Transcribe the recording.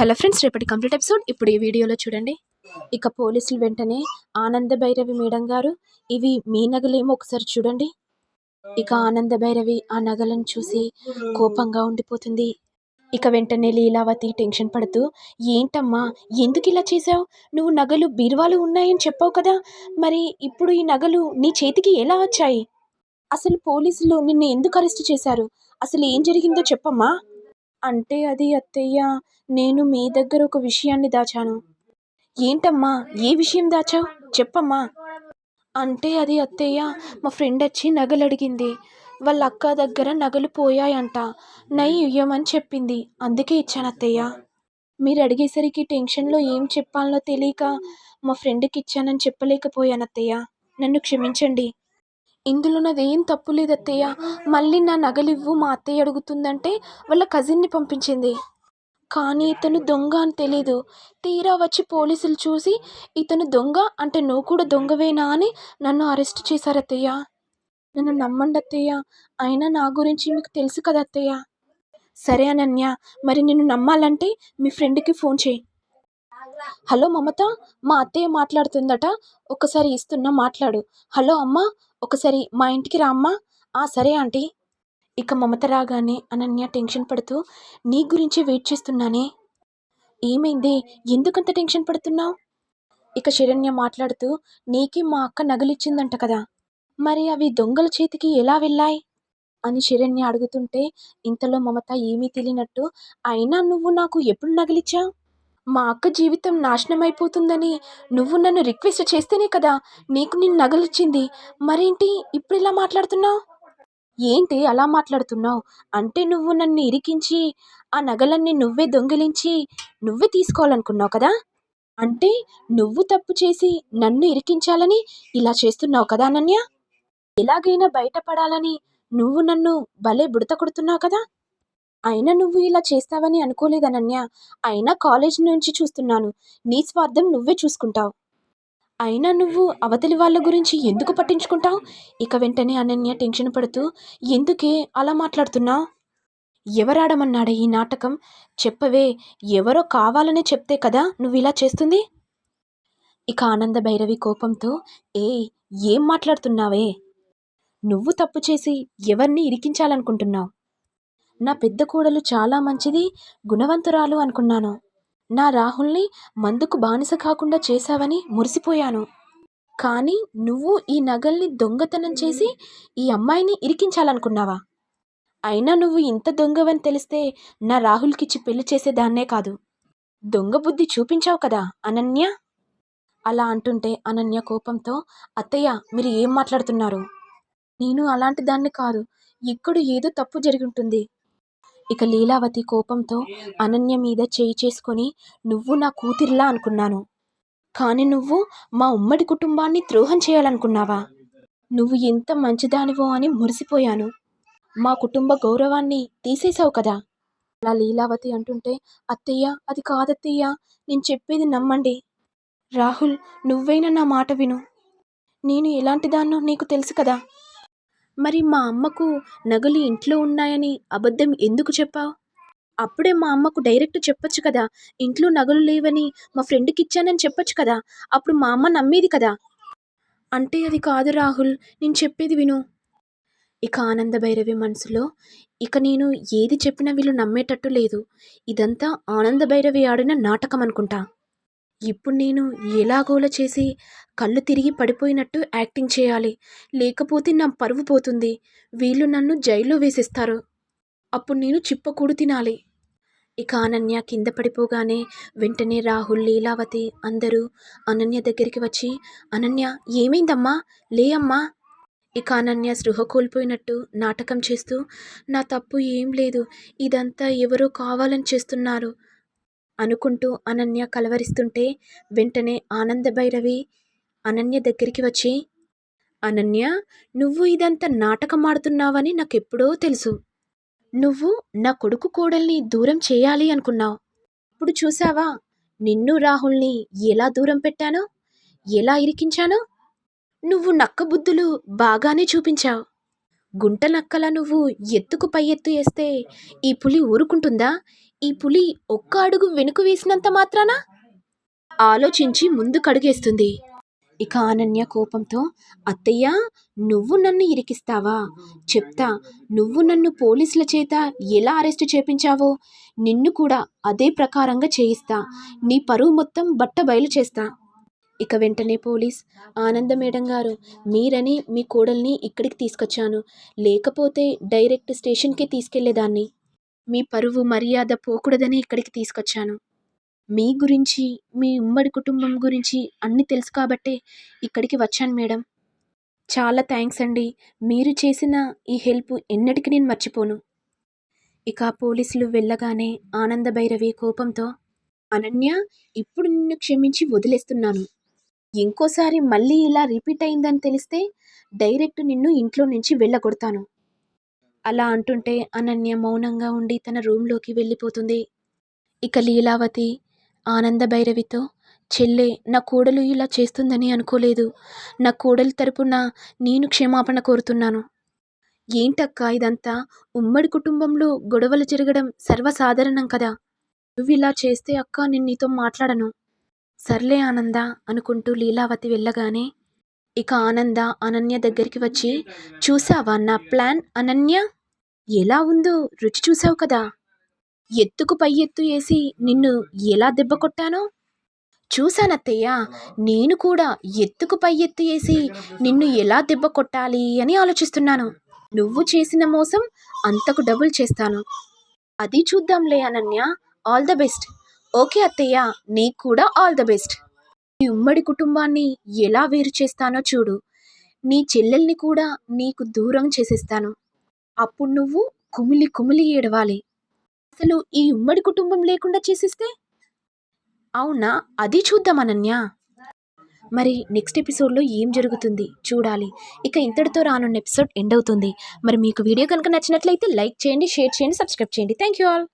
Hello friends రేపటి complete episode. ఇప్పుడు ఈ వీడియోలో చూడండి. ఇక పోలీసులు వెంటనే ఆనంద భైరవి మేడం గారు ఇవి మీ నగలేమో ఒకసారి చూడండి. ఇక ఆనంద భైరవి ఆ నగలను చూసి కోపంగా ఉండిపోతుంది. ఇక వెంటనే లీలావతి టెన్షన్ పడుతూ ఏంటమ్మా ఎందుకు ఇలా చేసావు నువ్వు నగలు బీరువాలు ఉన్నాయని చెప్పావు కదా. మరి ఇప్పుడు ఈ నగలు నీ చేతికి ఎలా వచ్చాయి? అసలు పోలీసులు నిన్ను ఎందుకు అరెస్ట్ చేశారు? అసలు ఏం జరిగిందో చెప్పమ్మా. అంటే అది అత్తయ్య నేను మీ దగ్గర ఒక విషయాన్ని దాచాను. ఏంటమ్మా? ఏ విషయం దాచావు? చెప్పమ్మా. అంటే అది అత్తయ్య మా ఫ్రెండ్ వచ్చి నగలు అడిగింది వాళ్ళ అక్క దగ్గర నగలు పోయాయంట. నై ఇయ్యమని చెప్పింది. అందుకే ఇచ్చాను అత్తయ్య. మీరు అడిగేసరికి టెన్షన్లో ఏం చెప్పాలనో తెలియక మా ఫ్రెండ్కి ఇచ్చానని చెప్పలేకపోయాను అత్తయ్య. నన్ను క్షమించండి. ఇందులో నాదేం తప్పు లేదు అత్తయ్య మళ్ళీ నా నగలివ్వు మా అత్తయ్య అడుగుతుందంటే వాళ్ళ కజిన్ని పంపించింది. కానీ ఇతను దొంగ అని తెలీదు. తీరా వచ్చి పోలీసులు చూసి ఇతను దొంగ అంటే నువ్వు కూడా దొంగవేనా అని నన్ను అరెస్ట్ చేశారు అత్తయ్య నన్ను నమ్మండి అత్తయ్య అయినా నా గురించి మీకు తెలుసు కదా అత్తయ్య సరే అనన్య మరి నిన్ను నమ్మాలంటే మీ ఫ్రెండ్కి ఫోన్ చేయి. హలో మమత మా అత్తయ్య మాట్లాడుతుందట. ఒకసారి ఇస్తున్నా మాట్లాడు. హలో అమ్మా ఒకసారి మా ఇంటికి రామ్మా ఆ సరే ఆంటీ. ఇక మమత రాగానే అనన్య టెన్షన్ పడుతూ నీ గురించి వెయిట్ చేస్తున్నానే. ఏమైంది? ఎందుకంత టెన్షన్ పడుతున్నావు? ఇక శరణ్య మాట్లాడుతూ నీకి మా అక్క నగలిచ్చిందంట కదా. మరి అవి దొంగల చేతికి ఎలా వెళ్ళాయి? అని శరణ్య అడుగుతుంటే ఇంతలో మమత ఏమీ తెలియనట్టు అయినా నువ్వు నాకు ఎప్పుడు నగలిచ్చా మా అక్క జీవితం నాశనం అయిపోతుందని నువ్వు నన్ను రిక్వెస్ట్ చేస్తేనే కదా నీకు నేను నగలిచ్చింది. మరేంటి ఇప్పుడు ఇలా మాట్లాడుతున్నావు? ఏంటి అలా మాట్లాడుతున్నావు? అంటే నువ్వు నన్ను ఇరికించి ఆ నగలన్నీ నువ్వే దొంగిలించి నువ్వే తీసుకోవాలనుకున్నావు కదా? అంటే నువ్వు తప్పు చేసి నన్ను ఇరికించాలని ఇలా చేస్తున్నావు కదా అనన్య? ఎలాగైనా బయటపడాలని నువ్వు నన్ను భలే బుడత కొడుతున్నావు కదా? అయినా నువ్వు ఇలా చేస్తావని అనుకోలేదు అనన్య. అయినా కాలేజ్ నుంచి చూస్తున్నాను. నీ స్వార్థం నువ్వే చూసుకుంటావు. అయినా నువ్వు అవతలి వాళ్ళ గురించి ఎందుకు పట్టించుకుంటావు? ఇక వెంటనే అనన్య టెన్షన్ పడుతూ ఎందుకే అలా మాట్లాడుతున్నావు ఎవరాడమన్నాడే ఈ నాటకం? చెప్పవే ఎవరో కావాలనే చెప్తే కదా నువ్వు ఇలా చేస్తుంది? ఇక ఆనంద భైరవి కోపంతో ఏ ఏం మాట్లాడుతున్నావే? నువ్వు తప్పు చేసి ఎవరిని ఇరికించాలనుకుంటున్నావు? నా పెద్ద కోడలు చాలా మంచిది గుణవంతురాలు అనుకున్నాను. నా రాహుల్ని మందుకు బానిస కాకుండా చేశావని మురిసిపోయాను. కానీ నువ్వు ఈ నగల్ని దొంగతనం చేసి ఈ అమ్మాయిని ఇరికించాలనుకున్నావా? అయినా నువ్వు ఇంత దొంగవని తెలిస్తే నా రాహుల్కిచ్చి పెళ్ళి చేసేదాన్నే కాదు. దొంగ బుద్ధి చూపించావు కదా అనన్య? అలా అంటుంటే అనన్య కోపంతో అత్తయ్య మీరు ఏం మాట్లాడుతున్నారు? నేను అలాంటి దాన్ని కాదు ఇక్కడ ఏదో తప్పు జరిగి ఉంటుంది. ఇక లీలావతి కోపంతో అనన్య మీద చేయి చేసుకొని నువ్వు నా కూతురిలా అనుకున్నాను. కానీ నువ్వు మా ఉమ్మడి కుటుంబాన్ని ద్రోహం చేయాలనుకున్నావా? నువ్వు ఎంత మంచిదానివో అని మురిసిపోయాను. మా కుటుంబ గౌరవాన్ని తీసేశావు కదా అలా లీలావతి అంటుంటే అత్తయ్య అది కాదత్తయ్య నేను చెప్పేది నమ్మండి. రాహుల్ నువ్వైనా నా మాట విను. నేను ఎలాంటి దాన్నో నీకు తెలుసు కదా. మరి మా అమ్మకు నగలు ఇంట్లో ఉన్నాయని అబద్ధం ఎందుకు చెప్పావు? అప్పుడే మా అమ్మకు డైరెక్ట్ చెప్పొచ్చు కదా ఇంట్లో నగలు లేవని మా ఫ్రెండ్కి ఇచ్చానని చెప్పొచ్చు కదా అప్పుడు మా అమ్మ నమ్మేది కదా? అంటే అది కాదు రాహుల్ నేను చెప్పేది విను. ఇక ఆనంద భైరవి మనసులో ఇక నేను ఏది చెప్పినా వీళ్ళు నమ్మేటట్టు లేదు. ఇదంతా ఆనంద భైరవి ఆడిన నాటకం అనుకుంటా ఇప్పుడు నేను ఎలాగోలా చేసి కళ్ళు తిరిగి పడిపోయినట్టు యాక్టింగ్ చేయాలి. లేకపోతే నా పరువు పోతుంది. వీళ్ళు నన్ను జైల్లో వేసేస్తారు. అప్పుడు నేను చిప్పకూడు తినాలి. ఇక అనన్య కింద పడిపోగానే వెంటనే రాహుల్ లీలావతి అందరూ అనన్య దగ్గరికి వచ్చి అనన్య ఏమైందమ్మా? లే అమ్మా. ఇక అనన్య స్పృహ కోల్పోయినట్టు నాటకం చేస్తూ నా తప్పు ఏం లేదు. ఇదంతా ఎవరో కావాలని చేస్తున్నారు. అనుకుంటూ అనన్య కలవరిస్తుంటే వెంటనే ఆనంద భైరవి అనన్య దగ్గరికి వచ్చి అనన్య నువ్వు ఇదంతా నాటకం ఆడుతున్నావని నాకెప్పుడో తెలుసు. నువ్వు నా కొడుకు కోడల్ని దూరం చేయాలి అనుకున్నావు. ఇప్పుడు చూసావా నిన్ను రాహుల్ని ఎలా దూరం పెట్టానో ఎలా ఇరికించానో? నువ్వు నక్క బుద్ధులు బాగానే చూపించావు. గుంట నక్కల నువ్వు ఎత్తుకు పై ఎత్తు వేస్తే ఈ పులి ఊరుకుంటుందా? ఈ పులి ఒక్క అడుగు వెనుక వేసినంత మాత్రానా? ఆలోచించి ముందు కడుగేస్తుంది ఇక అనన్య కోపంతో అత్తయ్య నువ్వు నన్ను ఇరికిస్తావా? చెప్తా నువ్వు నన్ను పోలీసుల చేత ఎలా అరెస్టు చేపించావో? నిన్ను కూడా అదే ప్రకారంగా చేయిస్తా. నీ పరువు మొత్తం బట్ట బయలు చేస్తా. ఇక వెంటనే పోలీస్ ఆనంద మేడం గారు మీరని మీ కోడల్ని ఇక్కడికి తీసుకొచ్చాను. లేకపోతే డైరెక్ట్ స్టేషన్కి తీసుకెళ్ళేదాన్ని. మీ పరువు మర్యాద పోకూడదని ఇక్కడికి తీసుకొచ్చాను. మీ గురించి మీ ఉమ్మడి కుటుంబం గురించి అన్నీ తెలుసు కాబట్టే ఇక్కడికి వచ్చాను మేడం. చాలా థ్యాంక్స్ అండి. మీరు చేసిన ఈ హెల్ప్ ఎన్నటికీ నేను మర్చిపోను. ఇక పోలీసులు వెళ్ళగానే ఆనంద భైరవి కోపంతో అనన్య ఇప్పుడు నిన్ను క్షమించి వదిలేస్తున్నాను. ఇంకోసారి మళ్ళీ ఇలా రిపీట్ అయిందని తెలిస్తే డైరెక్ట్ నిన్ను ఇంట్లో నుంచి వెళ్ళగొడతాను. అలా అంటుంటే అనన్య మౌనంగా ఉండి తన రూమ్లోకి వెళ్ళిపోతుంది. ఇక లీలావతి ఆనంద భైరవితో చెల్లె నా కోడలు ఇలా చేస్తుందని అనుకోలేదు. నా కోడలి తరపున నేను క్షమాపణ కోరుతున్నాను. ఏంటక్కా ఇదంతా? ఉమ్మడి కుటుంబంలో గొడవలు జరగడం సర్వసాధారణం కదా. నువ్వు ఇలా చేస్తే అక్క నేను నీతో మాట్లాడను. సర్లే ఆనంద అనుకుంటూ లీలావతి వెళ్ళగానే ఇక ఆనంద అనన్య దగ్గరికి వచ్చి చూసావా నా ప్లాన్ అనన్య? ఎలా ఉందో రుచి చూసావు కదా. ఎత్తుకు పై ఎత్తు వేసి నిన్ను ఎలా దెబ్బ కొట్టానో? చూశానత్తయ్య నేను కూడా ఎత్తుకు పై ఎత్తు వేసి నిన్ను ఎలా దెబ్బ కొట్టాలి అని ఆలోచిస్తున్నాను. నువ్వు చేసిన మోసం అంతకు డబుల్ చేస్తాను. అది చూద్దాంలే Ananya. All the best. Okay అత్తయ్య నీకు కూడా ఆల్ ద బెస్ట్. నీ ఉమ్మడి కుటుంబాన్ని ఎలా వేరు చేస్తానో చూడు. నీ చెల్లెల్ని కూడా నీకు దూరం చేసేస్తాను. అప్పుడు నువ్వు కుమిలి కుమిలి ఏడవాలి. అసలు ఈ ఉమ్మడి కుటుంబం లేకుండా చేసేస్తే? అవునా? అది చూద్దాం అనన్య. మరి నెక్స్ట్ ఎపిసోడ్లో ఏం జరుగుతుంది? చూడాలి. ఇక ఇంతటితో రానున్న ఎపిసోడ్ ఎండ్ అవుతుంది. మరి మీకు వీడియో కనుక నచ్చినట్లయితే లైక్ చేయండి షేర్ చేయండి సబ్స్క్రైబ్ చేయండి. Thank you all.